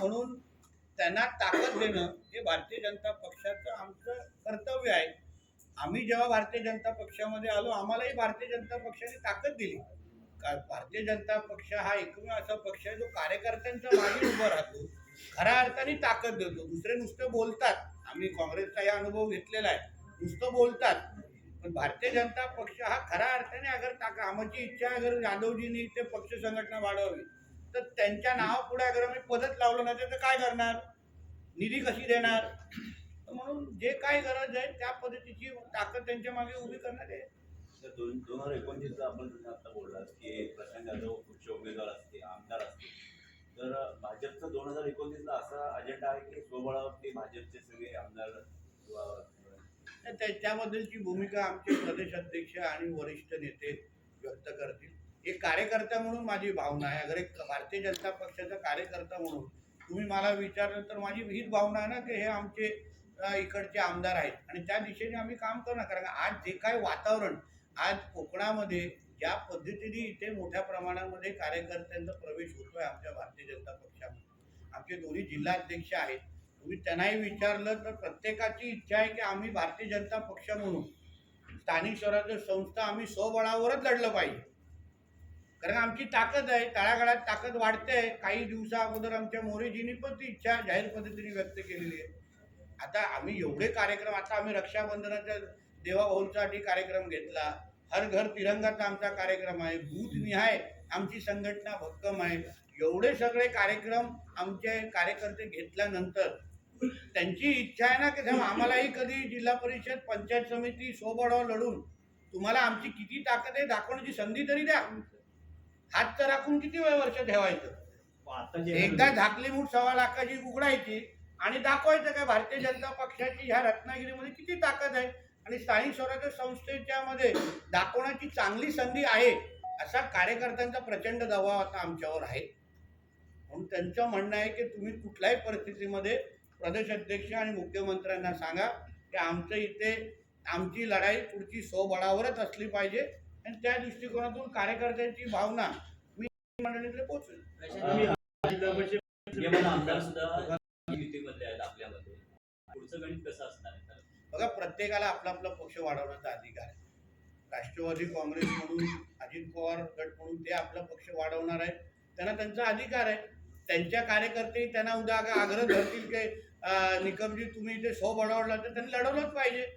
म्हणून त्यांना ताकद देणं हे भारतीय जनता पक्षाचं आमचं कर्तव्य आहे. आम्ही जेव्हा भारतीय जनता पक्षामध्ये आलो आम्हालाही भारतीय जनता पक्षाने ताकद दिली. का- भारतीय जनता पक्ष हा एकमेव असा पक्ष आहे जो कार्यकर्त्यांच्या मागे उभा राहतो खऱ्या अर्थाने ताकद देतो. दुसरे नुसतं बोलतात. आम्ही काँग्रेसचा हा अनुभव घेतलेला आहे. नुसतं बोलतात. पण भारतीय जनता पक्ष हा खऱ्या अर्थाने अगर ताक आमची इच्छा अगर यादवजींनी ते पक्ष संघटना वाढवावी तर त्यांच्या नावापुढे अगर आम्ही पदच लावलं नाही तर काय करणार? निधी कशी देणार? तर म्हणून जे काय गरज आहे त्या पद्धतीची ताकद त्यांच्या मागे उभी करण्यात आहे तर दोन दोन हजार एकोणतीसला आपण आता बोललात की प्रशांत जाधव पुढचे उमेदवार असते आमदार असते. तर भाजपचा दोन हजार एकोणतीसला असा अजेंडा आहे की स्वबळावरती भाजपचे सगळे आमदार त्याबद्दलची भूमिका आमचे प्रदेश अध्यक्ष आणि वरिष्ठ नेते व्यक्त करतील. एक कार्यकर्ता म्हणून माझी भावना आहे. अगर एक भारतीय जनता पक्षाचा कार्यकर्ता म्हणून तुम्ही मला विचारलं तर माझी हीच भावना आहे ना की हे आमचे इकडचे आमदार आहेत. आणि त्या दिशेने आम्ही काम करणार. कारण आज जे काय वातावरण आज कोकणामध्ये ज्या पद्धतीने इथे मोठ्या प्रमाणामध्ये कार्यकर्त्यांचा प्रवेश होतो आहे आमच्या भारतीय जनता पक्षामध्ये. आमचे दोन्ही जिल्हाध्यक्ष आहेत. तुम्ही त्यांनाही विचारलं तर प्रत्येकाची इच्छा आहे की आम्ही भारतीय जनता पक्ष म्हणून स्थानिक स्वराज्य संस्था आम्ही स्वबळावरच लढलं पाहिजे. कारण आमची ताकद आहे तळागाळात ताकद वाढते. काही दिवसा अगोदर आमच्या मोरेजींनी पण ती इच्छा जाहीर पद्धतीने व्यक्त केलेली आहे. आता आम्ही एवढे कार्यक्रम आता आम्ही रक्षाबंधनाच्या देवाभाऊंसाठी कार्यक्रम घेतला. हर घर तिरंगाचा आमचा कार्यक्रम आहे बूथ निहाय आमची संघटना भक्कम आहे. एवढे सगळे कार्यक्रम आमचे कार्यकर्ते घेतल्यानंतर त्यांची इच्छा आहे ना की आम्हालाही कधी जिल्हा परिषद पंचायत समिती सोबळावर लढून तुम्हाला आमची किती ताकद आहे दाखवण्याची संधी तरी द्या. हात तर राखून किती वेळ वर्ष ठेवायचं? आता जे एकदा झाकली मूठ सव्वा लाखाची उघडायची आणि दाखवायचं काय भारतीय जनता पक्षाची ह्या रत्नागिरीमध्ये किती ताकद आहे? आणि स्थानिक स्वराज्य संस्थेच्या मध्ये दाखवण्याची चांगली संधी आहे असा कार्यकर्त्यांचा प्रचंड दबाव आता आमच्यावर आहे. म्हणून त्यांचं म्हणणं आहे की तुम्ही कुठल्याही परिस्थितीमध्ये प्रदेश अध्यक्ष आणि मुख्यमंत्र्यांना सांगा की आमचं इथे आमची लढाई पुढची स्वबळावरच असली पाहिजे. आणि त्या दृष्टिकोनातून कार्यकर्त्यांची भावना मी मंडळीकडे पोहोचेल आम्ही विद्यमान आमदार सुद्धा युतीमध्ये आहेत आपल्यामध्ये. पुढचं गणित कसं असणार आहे? तर बघा प्रत्येकाला आपला आपला पक्ष वाढवण्याचा अधिकार आहे. राष्ट्रवादी काँग्रेस म्हणून अजित पवार गट म्हणून ते आपला पक्ष वाढवणार आहेत. त्यांना त्यांचा अधिकार आहे. त्यांच्या कार्यकर्ते त्यांना उद्या आग- आग्रह धरतील की निकमजी तुम्ही इथे सो बळावला तर त्यांनी लढवलंच पाहिजे.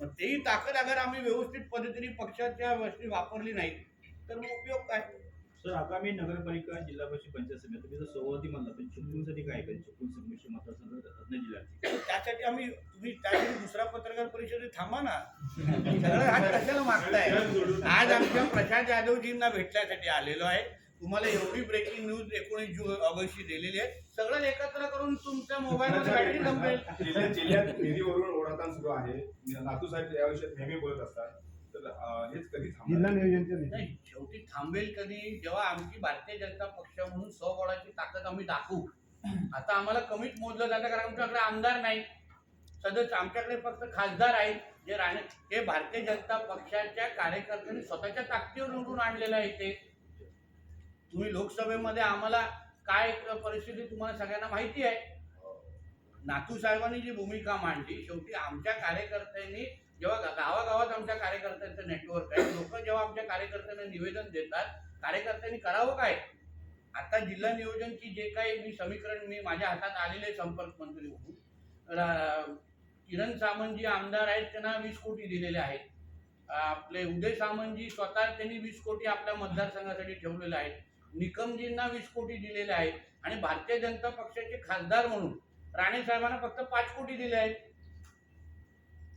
मग तेही ताकद अगर आम्ही व्यवस्थित पद्धतीने पक्षाच्या गोष्टी वापरली नाही तर मग उपयोग काय? सर आगामी नगरपालिका जिल्हा परिषद पंचायत समिती तुम्ही जर सभापती म्हणला पण चिपळूणसाठी काय करेल चिपळूण संमिश्र मतदारसंघ रत्नागिरी जिल्ह्याचे त्यासाठी आम्ही तुम्ही त्यासाठी दुसरा पत्रकार परिषदेत थांबा ना. सगळं हात कशाला मागताय? आज आमच्या प्रशांत यादवजींना भेटण्यासाठी आलेलो आहे. तुम्हाला एवढी ब्रेकिंग न्यूज एकोणीस जून ऑगस्टची दिलेली आहे. सगळं एकत्र करून तुमच्या मोबाईलवर बॅटरी संपेल. जिल्ह्यात जिल्ह्यात निधीवरून ओढाताण सुरू आहे. नातू साहेब या विषयात नेहमी बोलत असतात. तर अं, हेच कधी थांबणार? नाही शेवटी थांबेल कधी? जेव्हा आमची भारतीय जनता पक्ष म्हणून स्वबळाची ताकद आम्ही दाखवू. आता आम्हाला कमीच मोजलं जातं कारण आमच्याकडे आमदार नाही सदस्य आमच्याकडे फक्त खासदार आहेत. जे राणे हे भारतीय जनता पक्षाच्या कार्यकर्त्यांनी स्वतःच्या ताकदीवर निवडून आणलेलं आहे ते. तुम्ही लोकसभेमध्ये आम्हाला काय परिस्थिती तुम्हाला सगळ्यांना माहिती आहे? नातू साहेबांनी जी भूमिका मांडली शेवटी आमच्या कार्यकर्त्यांनी जेव्हा गावागावात आमच्या कार्यकर्त्यांचं नेटवर्क आहे लोक जेव्हा आमच्या कार्यकर्त्यांना निवेदन देतात कार्यकर्त्यांनी करावं काय? आता जिल्हा नियोजनची जे काही मी समीकरण मी माझ्या हातात आलेले संपर्क मंत्री म्हणून. किरण किरण सामंतजी आमदार आहेत त्यांना वीस कोटी दिलेले आहेत. आपले उदय सामंतजी स्वतः त्यांनी वीस कोटी आपल्या मतदारसंघासाठी ठेवलेले आहेत. निकमजींना वीस कोटी दिलेले आहेत आणि भारतीय जनता पक्षाचे खासदार म्हणून राणे साहेबांना फक्त पाच कोटी दिले आहेत.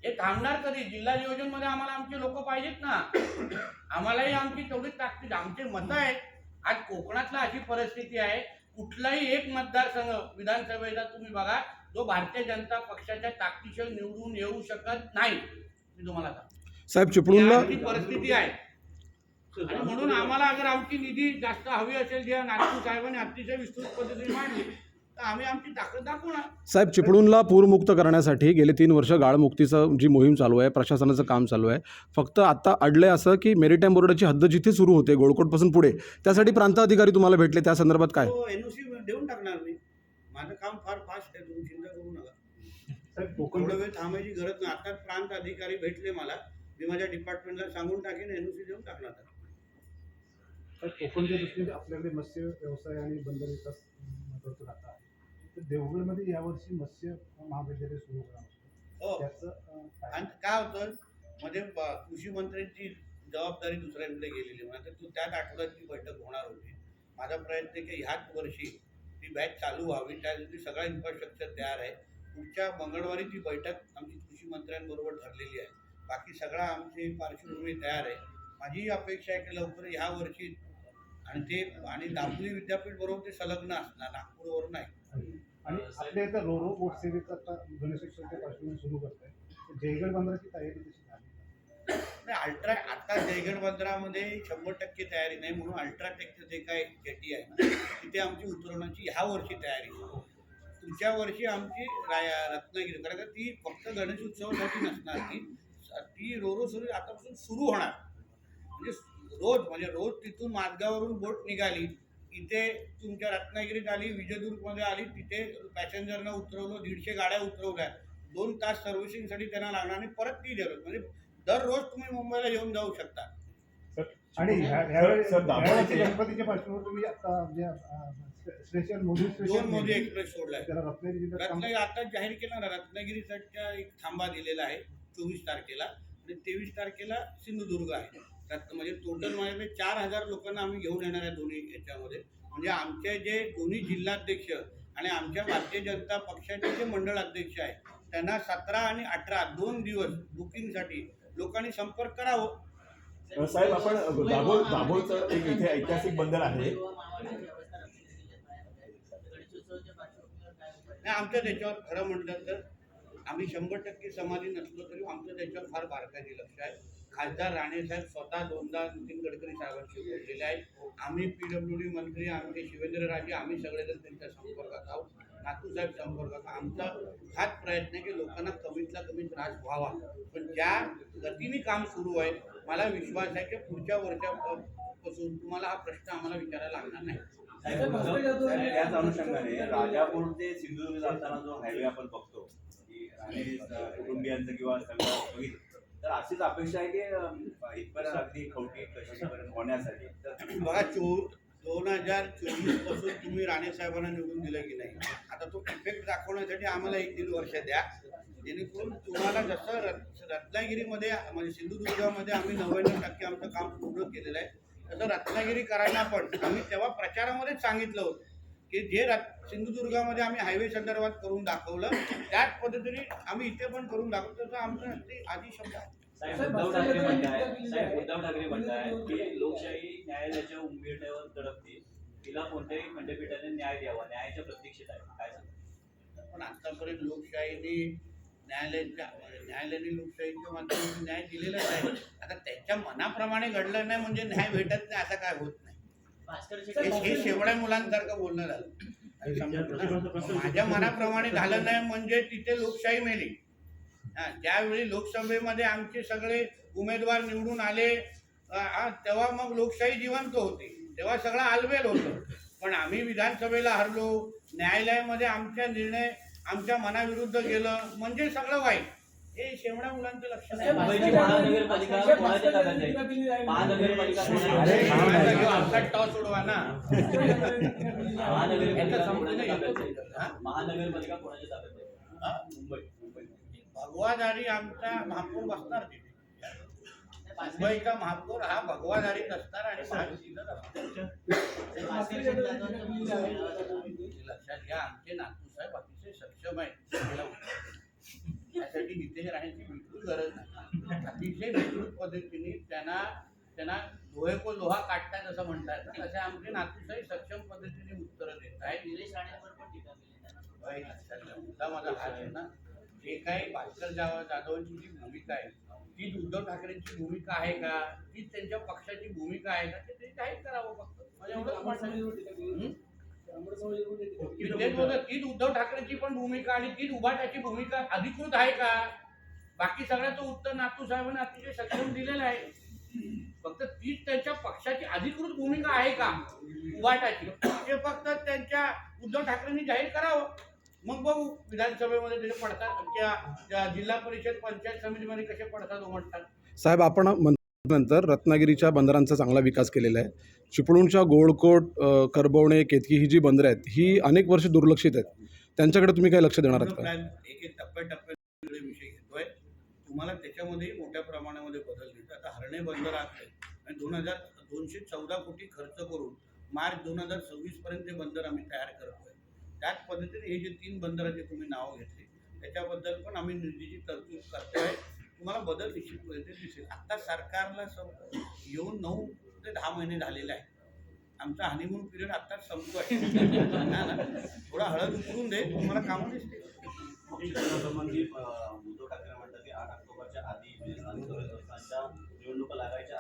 हे थांबणार कधी? जिल्हा नियोजनमध्ये आम्हाला आमचे लोक पाहिजेत ना. आम्हालाही आमची तेवढीच ताकद आमचे मतं आहेत. आज कोकणातला अशी परिस्थिती आहे कुठलाही एक मतदारसंघ विधानसभेचा तुम्ही बघा जो भारतीय जनता पक्षाच्या ताकदीशिवाय निवडून येऊ शकत नाही. मी तुम्हाला सांगतो. साहेब चिपळूणला परिस्थिती आहे. आणि म्हणून आम्हाला अगर आमची निधी जास्त हवी असेल जेव्हा नागपूर साहेबांनी अतिशय विस्तृत पद्धतीने मांडली तर आम्ही आमची ताकद दाखवणार. साहेब चिपळूणला पूरमुक्त करण्यासाठी गेले तीन वर्ष गाळमुक्तीचं जी मोहीम चालू आहे प्रशासनाचं काम चालू आहे. फक्त आता अडलंय असं की मेरीटाईम बोर्डाची हद्द जिथे सुरू होते गोळकोटपासून पुढे त्यासाठी प्रांत अधिकारी तुम्हाला भेटले त्या संदर्भात काय? एनओसी देऊन टाकणार मी. माझं काम फार फास्ट आहे तुम्ही चिंता करू नका. थोडं वेळ थांबायची गरज नाही. आता प्रांत अधिकारी भेटले मला. मी माझ्या डिपार्टमेंटला सांगून टाकेन एनओसी देऊन टाकणार. तर कोकणच्या दृष्टीने आपल्याकडे मत्स्य व्यवसाय आणि बंदर विकास महत्वाचं राहतं आहे. तर देवगडमध्ये यावर्षी मत्स्य महाविद्यालय सुरू करणार आहे. हो. त्याचं आणि काय होतं ब- कृषी मंत्र्यांची जबाबदारी दुसऱ्यांकडे गेलेली म्हणजे तू त्याच आठवड्यात ती बैठक होणार होती माझा प्रयत्न आहे की ह्याच वर्षी ती बॅच चालू व्हावी त्यासाठी सगळा इन्फ्रास्ट्रक्चर तयार आहे. पुढच्या मंगळवारी ती बैठक आमची कृषी मंत्र्यांबरोबर ठरलेली आहे. बाकी सगळा आमची पार्श्वभूमी तयार आहे. माझी अपेक्षा आहे की लवकर ह्या वर्षी आणि ते आणि दापोली विद्यापीठ बरोबर ते संलग्न असणार नागपूरवर नाही. आणि आपल्या इथं रोरो बोट सेवेचं आता गणेशोत्सवच्या पार्श्वभूमीवर सुरू करत आहे जयगड बंदराची तयारी कशी झाली? नाही अल्ट्रा आता जयगड बंदरामध्ये शंभर टक्के तयारी नाही म्हणून अल्ट्राटेकचं जे काय जेटी आहे ना तिथे आमची उतरवण्याची ह्या वर्षी तयारी. पुढच्या वर्षी आमची राया रत्नागिरी कारण का ती फक्त गणेश उत्सवासाठी नसणार ती ती रोरो सुरू आतापासून सुरू होणार. म्हणजे रोज म्हणजे रोज तिथून माझगावरून बोट निघाली. इथे तुमच्या रत्नागिरीत आली विजयदुर्गमध्ये आली तिथे पॅसेंजरना उतरवलं दीडशे गाड्या उतरवल्या. दोन तास सर्व्हिसिंगसाठी त्यांना लागणार आणि परत ती देतात. म्हणजे दररोज तुम्ही मुंबईला येऊन जाऊ शकता. आणि गणपतीच्या पार्श्वभूमीवर तुम्ही आता म्हणजे स्पेशल मोदी दोन स्पेशल मोदी एक्सप्रेस सोडलाय. रत्नागिरी आता जाहीर केला ना रत्नागिरीचा एक थांबा दिलेला आहे चोवीस तारखेला. आणि तेवीस तारखेला सिंधुदुर्ग आहे. रत्न म्हणजे टोटल माझ्याकडे चार हजार लोकांना आम्ही घेऊन येणार आहे दोन्ही याच्यामध्ये. म्हणजे आमचे जे दोन्ही जिल्हाध्यक्ष आणि आमच्या भारतीय जनता पक्षाचे जे मंडळ अध्यक्ष आहे त्यांना सतरा आणि अठरा दोन दिवस बुकिंगसाठी लोकांनी संपर्क करावं. साहेब आपण दाभोळ दाभोळचं एक इथे ऐतिहासिक बंदर आहे. नाही आमच्या त्याच्यावर खरं म्हटलं तर आम्ही शंभर टक्के समाधी नसलो तरी आमचं त्याच्यावर फार बारकाईने लक्ष आहे. खासदार राणेसाहेब स्वतः दोनदा नितीन गडकरी साहेबांशी बोललेले आहेत. आम्ही पी डब्ल्यू डी मंत्री आमचे शिवेंद्रराजे आम्ही सगळेजण त्यांच्या संपर्कात आहोत. नातू साहेब संपर्कात. आमचा हाच प्रयत्न आहे की लोकांना कमीतला कमी त्रास व्हावा. पण ज्या गतीने काम सुरू आहे मला विश्वास आहे की पुढच्या वर्षापासून तुम्हाला हा प्रश्न आम्हाला विचारायला लागणार नाही. त्याच अनुषंगाने राजापूर ते सिंधुदुर्ग जाताना जो हायवे आपण बघतो की स- कुटुंबियांचं किंवा सगळं बघितलं. तर अशीच अपेक्षा आहे की इथपर्यंत अगदी खवटी कशीपर्यंत होण्यासाठी. तर बघा चो दोन हजार चोवीसपासून तुम्ही राणे साहेबांना निवडून दिलं की नाही आता तो इफेक्ट दाखवण्यासाठी आम्हाला एक दीड वर्ष द्या. जेणेकरून तुम्हाला जसं रत् रत्नागिरीमध्ये म्हणजे सिंधुदुर्गामध्ये आम्ही नव्याण्णव टक्के आमचं काम पूर्ण केलेलं आहे तसं रत्नागिरीकरांना पण आम्ही तेव्हा प्रचारामध्येच सांगितलं होतं. की जे रत् सिंधुदुर्गामध्ये आम्ही हायवे संदर्भात करून दाखवलं त्याच पद्धतीने आम्ही इथे पण करून दाखवतो. तसं आमचं आधी शब्द आहे. साहेब उद्धव ठाकरे म्हणताय साहेब उद्धव ठाकरे म्हणताय की लोकशाही न्यायालयाच्या उंबीरट्यावर तडपते तिला कोणत्याही खंडपीठाने न्याय द्यावा न्यायाच्या प्रतीक्षेत आहे. काय सांगता? पण आतापर्यंत लोकशाहीने न्यायालयाच्या न्यायालयाने लोकशाहीच्या माध्यमातून न्याय दिलेलाच आहे आता त्याच्या मनाप्रमाणे घडलं नाही म्हणजे न्याय भेटत नाही असं काय होत नाही. हे- हे शेवड्या मुलांसारखं बोलणं झालं. माझ्या मनाप्रमाणे झालं नाही म्हणजे तिथे लोकशाही मेली. हा, ज्यावेळी लोकसभेमध्ये आमचे सगळे उमेदवार निवडून आले तेव्हा मग लोकशाही जिवंत होती. तेव्हा सगळं आलबेल होतं. पण आम्ही विधानसभेला हरलो न्यायालयामध्ये आमचा निर्णय आमच्या मनाविरुद्ध गेलं म्हणजे सगळं वाईट. हे शेवड्या मुलांचं लक्ष नाही. मुंबईची महानगरपालिका कोणाच्या ताब्यात आहे महानगरपालिका कोणाच्या अरे, ताब्यात माझा आहे? घेऊ, आमचा टॉस उडवा ना. महानगरपालिका कोणाच्या ताब्यात आहे? येतं. हा? महानगरपालिका कोणाच्या ताब्यात आहे? मुंबई. मुंबई. भगवाधारी आमचा महापौर बसणार तिथे. मुंबईचा महापौर? हा भगवाधारीच असणार आणि लक्षात घ्या. आमचे नातू साहेब अतिशय सक्षम आहेत. राहण्याची बिलकुल गरज नाही. अतिशय विस्तृत पद्धतीने त्यांना त्यांना लोहे को लोहा काटतात असं म्हणतात तसे आमचे नातूसाई सक्षम पद्धतीने उत्तरं देत आहेत. निलेश राणेंवर पण टीका केली. त्यांना बाई, लक्षात मुद्दा माझा हाच आहे ना. जे काही भास्कर जाव जाधवांची जी भूमिका आहे तीच उद्धव ठाकरेंची भूमिका आहे का? तीच त्यांच्या पक्षाची भूमिका आहे का? ते जाहीर करावं फक्त. मला एवढंच आहे. हं? तेच उद्धव ठाकरेंची पण भूमिका आणि तीच उभाटाची भूमिका अधिकृत आहे का? बाकी सगळ्याचं उत्तर नातू साहेबांनी अतिशय सक्षम दिलेलं आहे. फक्त तीच त्यांच्या पक्षाची अधिकृत भूमिका आहे का? उभाटाची ते फक्त त्यांच्या उद्धव ठाकरेंनी जाहीर करावं. मग बघू. विधानसभेमध्ये त्याचे पडतात जिल्हा परिषद पंचायत समितीमध्ये कसे पडतात उमटतात साहेब आपण नंतर रत्नागिरीच्या बंदरांचा चांगला विकास केलेला आहे. चिपळूणच्या गोळकोट करबवणे केतकी ही जी बंदरं आहेत ही अनेक वर्ष दुर्लक्षित आहेत. त्यांच्याकडे तुम्ही काय लक्ष देणार आहात? तुम्हाला त्याच्यामध्येही मोठ्या प्रमाणामध्ये बदल दिसतो आता हरणे बंदर आहे आणि दोन हजार दोनशे चौदा कोटी खर्च करून मार्च दोन हजार सव्वीसपर्यंत हे बंदर आम्ही तयार करतोय त्याच पद्धतीने हे जे तीन बंदराचे तुम्ही नावं घेतली. त्याच्याबद्दल पण आम्ही निधीची तरतूद करतोय. तुम्हाला बदल निश्चितपणे दिसेल. आता सरकारला सम येऊन नऊ ते दहा महिने झालेले आहे आमचा हनीमून पिरियड आत्ताच संपतो आहे ना? थोडा हळद उकरून दे. तुम्हाला कामं दिसते